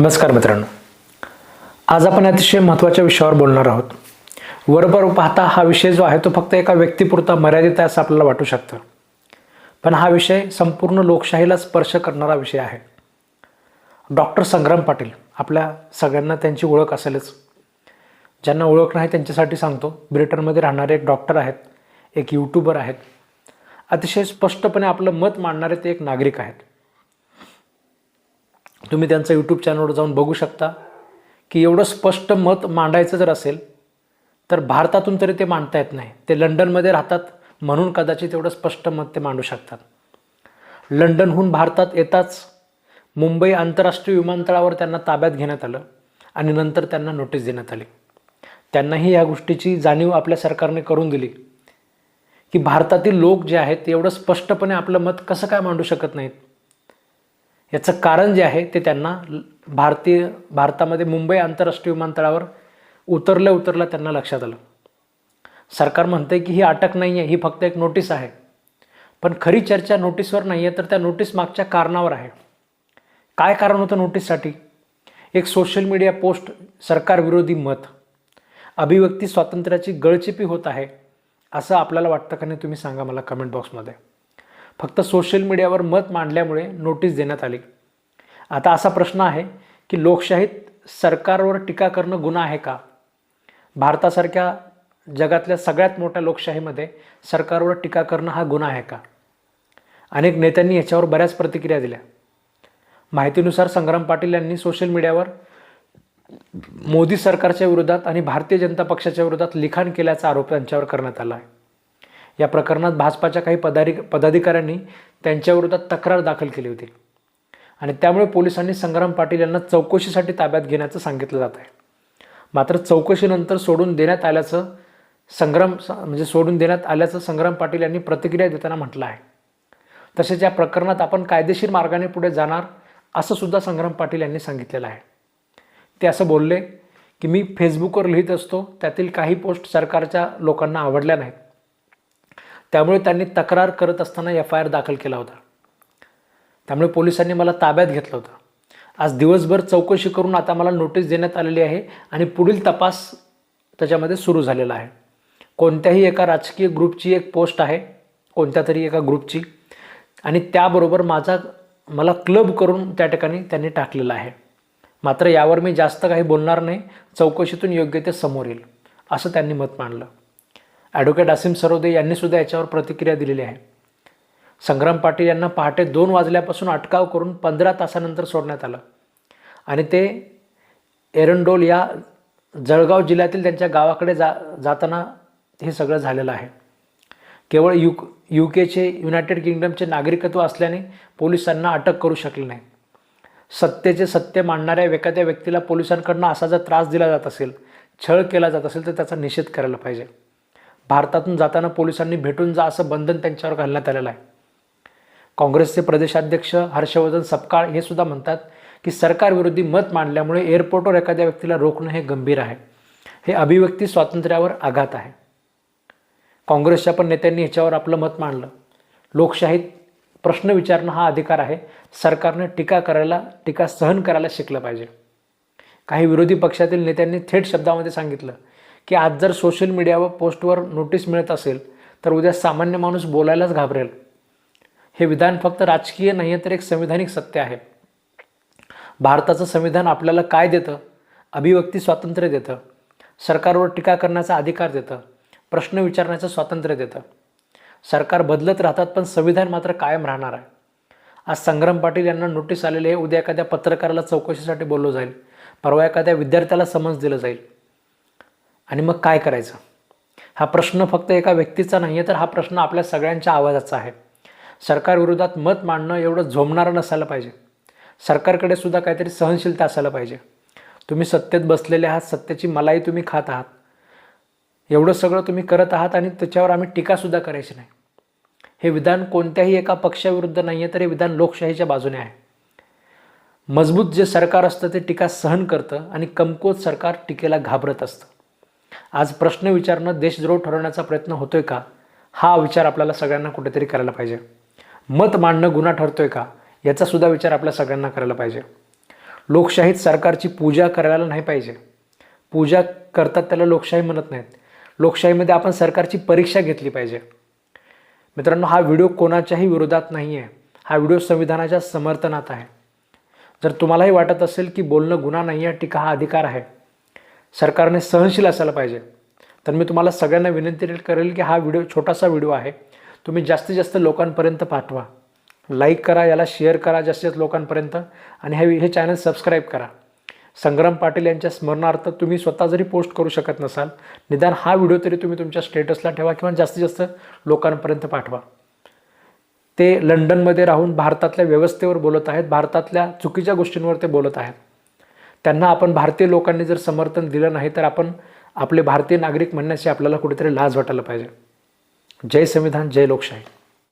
नमस्कार मित्रांनो. आज आपण अतिशय महत्त्वाच्या विषयावर बोलणार आहोत. वरभर पाहता हा विषय जो आहे तो फक्त एका व्यक्तीपुरता मर्यादित आहे असं आपल्याला वाटू शकतं. पण हा विषय संपूर्ण लोकशाहीला स्पर्श करणारा विषय आहे. डॉक्टर संग्राम पाटील आपल्या सगळ्यांना त्यांची ओळख असेलच. ज्यांना ओळख नाही त्यांच्यासाठी सांगतो ब्रिटनमध्ये राहणारे एक डॉक्टर आहेत एक यूट्यूबर आहेत. अतिशय स्पष्टपणे आपलं मत मांडणारे ते एक नागरिक आहेत. तुम्ही त्यांचं यूट्यूब चॅनलवर जाऊन बघू शकता की एवढं स्पष्ट मत मांडायचं जर असेल तर भारतातून तरी ते मांडता येत नाही. ते लंडनमध्ये राहतात म्हणून कदाचित एवढं स्पष्ट मत ते मांडू शकतात. लंडनहून भारतात येताच मुंबई आंतरराष्ट्रीय विमानतळावर त्यांना ताब्यात घेण्यात आलं आणि नंतर त्यांना नोटीस देण्यात आली. त्यांनाही या गोष्टीची जाणीव आपल्या सरकारने करून दिली की भारतातील लोक जे आहेत ते एवढं स्पष्टपणे आपलं मत कसं काय मांडू शकत नाहीत? याचं कारण जे आहे ते त्यांना ल- भारतीय भारतामध्ये मुंबई आंतरराष्ट्रीय विमानतळावर उतरल्या उतरलं त्यांना लक्षात आलं. सरकार म्हणते की ही अटक नाही आहे ही फक्त एक नोटीस आहे. पण खरी चर्चा नोटीसवर नाही आहे तर त्या नोटीस मागच्या कारणावर आहे. काय कारण होतं नोटीससाठी? एक सोशल मीडिया पोस्ट सरकारविरोधी मत. अभिव्यक्ती स्वातंत्र्याची गळचिपी होत आहे असं आपल्याला वाटतं का नाही तुम्ही सांगा मला कमेंट बॉक्समध्ये. फक्त सोशल मीडियावर मत मांडल्यामुळे नोटीस देण्यात आली. आता असा प्रश्न आहे की लोकशाहीत सरकारवर टीका करणं गुन्हा आहे का? भारतासारख्या जगातल्या सगळ्यात मोठ्या लोकशाहीमध्ये सरकारवर टीका करणं हा गुन्हा आहे का? अनेक नेत्यांनी याच्यावर बऱ्याच प्रतिक्रिया दिल्या. माहितीनुसार संग्राम पाटील यांनी सोशल मीडियावर मोदी सरकारच्या विरोधात आणि भारतीय जनता पक्षाच्या विरोधात लिखाण केल्याचा आरोप त्यांच्यावर करण्यात आला आहे. या प्रकरणात भाजपाच्या काही पदारी पदाधिकाऱ्यांनी त्यांच्याविरोधात तक्रार दाखल केली होती. आणि त्यामुळे पोलिसांनी संग्राम पाटील यांना चौकशीसाठी ताब्यात घेण्याचं सांगितलं जात आहे. मात्र चौकशीनंतर सोडून देण्यात आल्याचं संग्राम म्हणजे सोडून देण्यात आल्याचं संग्राम पाटील यांनी प्रतिक्रिया देताना म्हटलं आहे. तसेच या प्रकरणात आपण कायदेशीर मार्गाने पुढे जाणार असं सुद्धा संग्राम पाटील यांनी सांगितलेलं आहे. ते असं बोलले की मी फेसबुकवर लिहित असतो त्यातील काही पोस्ट सरकारच्या लोकांना आवडल्या नाहीत. त्यामुळे त्यांनी तक्रार करत असताना एफ आय आर दाखल केला होता. त्यामुळे पोलिसांनी मला ताब्यात घेतलं होतं. आज दिवसभर चौकशी करून आता मला नोटीस देण्यात आलेली आहे आणि पुढील तपास त्याच्यामध्ये सुरू झालेला आहे. कोणत्याही एका राजकीय ग्रुपची एक पोस्ट आहे कोणत्या तरी एका ग्रुपची. आणि त्याबरोबर माझा मला क्लब करून त्या ठिकाणी त्यांनी टाकलेलं आहे. मात्र यावर मी जास्त काही बोलणार नाही चौकशीतून योग्य ते समोर येईल असं त्यांनी मत मांडलं. ॲडव्होकेट असीम सरोदे यांनी सुद्धा याच्यावर प्रतिक्रिया दिलेली आहे. संग्राम पाटील यांना पहाटे दोन वाजल्यापासून अटकाव करून पंधरा तासानंतर सोडण्यात आलं. आणि ते एरंडोल या जळगाव जिल्ह्यातील त्यांच्या गावाकडे जा जाताना हे सगळं झालेलं आहे. केवळ यू यू केचे युनायटेड किंगडमचे नागरिकत्व असल्याने पोलिसांना अटक करू शकले नाही. सत्तेचे सत्य मांडणाऱ्या एखाद्या व्यक्तीला पोलिसांकडनं असा जर त्रास दिला जात असेल छळ केला जात असेल तर त्याचा निषेध करायला पाहिजे. भारतातून जाताना पोलिसांनी भेटून जा असं बंधन त्यांच्यावर घालण्यात आलेलं आहे. काँग्रेसचे प्रदेशाध्यक्ष हर्षवर्धन सपकाळ हे सुद्धा म्हणतात की सरकारविरोधी मत मांडल्यामुळे एअरपोर्टवर एखाद्या व्यक्तीला रोखणं हे गंभीर आहे. हे अभिव्यक्ती स्वातंत्र्यावर आघात आहे. काँग्रेसच्या पण नेत्यांनी ह्याच्यावर आपलं मत मांडलं. लोकशाहीत प्रश्न विचारणं हा अधिकार आहे. सरकारने टीका करायला टीका सहन करायला शिकलं पाहिजे. काही विरोधी पक्षातील नेत्यांनी थेट शब्दामध्ये सांगितलं की आज जर सोशल मीडियावर पोस्टवर नोटीस मिळत असेल तर उद्या सामान्य माणूस बोलायलाच घाबरेल. हे विधान फक्त राजकीय नाही आहे तर एक संविधानिक सत्य आहे. भारताचं संविधान आपल्याला काय देतं? अभिव्यक्ती स्वातंत्र्य देतं. सरकारवर टीका करण्याचा अधिकार देतं. प्रश्न विचारण्याचं स्वातंत्र्य देतं. सरकार बदलत राहतात पण संविधान मात्र कायम राहणार आहे. आज संग्राम पाटील यांना नोटीस आलेली आहे उद्या एखाद्या पत्रकाराला चौकशीसाठी बोललं जाईल. परवा एखाद्या विद्यार्थ्याला समज दिलं जाईल. आणि मग काय करायचं? हा प्रश्न फक्त एका व्यक्तीचा नाही आहे तर हा प्रश्न आपल्या सगळ्यांच्या आवाजाचा आहे. सरकारविरोधात मत मांडणं एवढं झोमणारं नसायला पाहिजे. सरकारकडे सुद्धा काहीतरी सहनशीलता असायला पाहिजे. तुम्ही सत्तेत बसलेले आहात सत्तेची मलाही तुम्ही खात आहात. एवढं सगळं तुम्ही करत आहात आणि त्याच्यावर आम्ही टीकासुद्धा करायची नाही. हे विधान कोणत्याही एका पक्षाविरुद्ध नाही आहे तर हे विधान लोकशाहीच्या बाजूने आहे. मजबूत जे सरकार असतं ते टीका सहन करतं आणि कमकुवत सरकार टीकेला घाबरत असतं. आज प्रश्न विचारणं देशद्रोह ठरवण्याचा प्रयत्न होतोय का? हा विचार आपल्याला सगळ्यांना कुठेतरी करायला पाहिजे. मत मांडणं गुन्हा ठरतोय का? याचा सुद्धा विचार आपल्या सगळ्यांना करायला पाहिजे. लोकशाहीत सरकारची पूजा करायला नाही पाहिजे. पूजा करतात त्याला लोकशाही म्हणत नाहीत. लोकशाहीमध्ये आपण सरकारची परीक्षा घेतली पाहिजे. मित्रांनो हा व्हिडिओ कोणाच्याही विरोधात नाही आहे हा व्हिडिओ संविधानाच्या समर्थनात आहे. जर तुम्हालाही वाटत असेल की बोलणं गुन्हा नाही आहे टीका हा अधिकार आहे. सरकारने सहनशील असायला पाहिजे. तर मी तुम्हाला सगळ्यांना विनंती करेल की हा व्हिडिओ छोटासा व्हिडिओ आहे. तुम्ही जास्तीत जास्त लोकांपर्यंत पाठवा. लाईक करा याला शेअर करा जास्तीत जास्त लोकांपर्यंत. आणि हे हे चॅनल सबस्क्राईब करा. संग्राम पाटील यांच्या स्मरणार्थ तुम्ही स्वतः जरी पोस्ट करू शकत नसाल निदान हा व्हिडिओ तरी तुम्ही तुमच्या स्टेटसला ठेवा किंवा जास्तीत जास्त लोकांपर्यंत पाठवा. ते लंडनमध्ये राहून भारतातल्या व्यवस्थेवर बोलत आहेत भारतातल्या चुकीच्या गोष्टींवर ते बोलत आहेत. त्यांना आपण भारतीय लोकांनी जर समर्थन दिलं नाही तर आपण आपले भारतीय नागरिक म्हणण्याची आपल्याला कुठेतरी लाज वाटायला पाहिजे. जय संविधान जय लोकशाही.